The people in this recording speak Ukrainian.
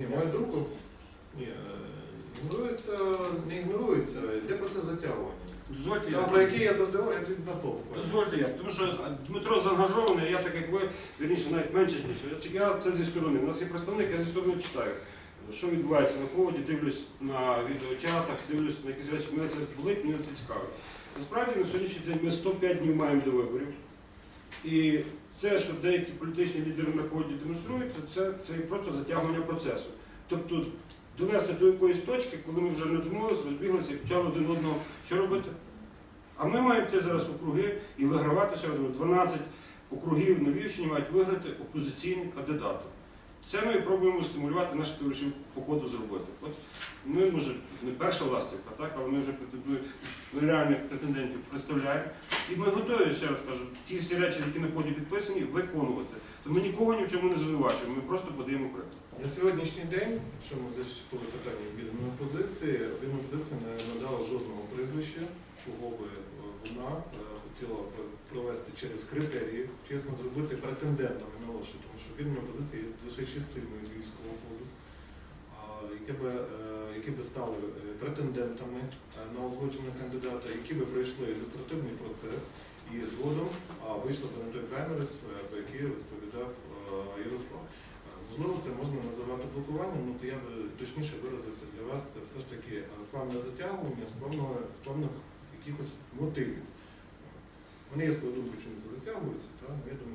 Ні, мою думку, ні, ігнорується, не ігнорується, йде процес затягування. Дозвольте Та, я. про який я завжди говорю, я тільки на слово буквально. Дозвольте я. Тому що Дмитро заангажований, я так як ви, вірніше, навіть менше ніж. Я, я це зі сторони. У нас є представник, я зі сторони читаю. Що відбувається на поводі, дивлюсь на відеочатах, дивлюсь на якісь речі, мене це болить, мене це цікавить. Насправді на сьогоднішній день ми 105 днів маємо до виборів. І це, що деякі політичні лідери на ході демонструють, це, це просто затягування процесу. Тобто довести до якоїсь точки, коли ми вже не домовилися, розбіглися і почали один одного що робити. А ми маємо йти зараз в округи і вигравати ще раз 12 округів на Львівщині мають виграти опозиційні кандидати. Це ми пробуємо стимулювати наших товаришів по зробити. От ми, може, не перша ластівка, так, але ми вже ми реальних претендентів представляємо. І ми готові, ще раз кажу, ті всі речі, які на ході підписані, виконувати. То ми нікого ні в чому не звинувачуємо, ми просто подаємо приклад. На сьогоднішній день, що ми зачепили питання об'єднаної опозиції, об'єднана опозиція не надала жодного прізвища, кого би е, вона е, хотіла провести через критерії, чесно зробити претендентами на що є лише частиною військового ходу, які би, е, які би стали е, претендентами е, на узгодженого кандидата, які би пройшли ілюстративний процес і згодом вийшли б на той камерис, про який розповідав Ярослав. Можливо, це можна називати блокуванням, ну то я би точніше виразився для вас. Це все ж таки плавне затягування з певного з певних якихось мотивів. Мене є своя думка, чому це затягується, ну, я думаю,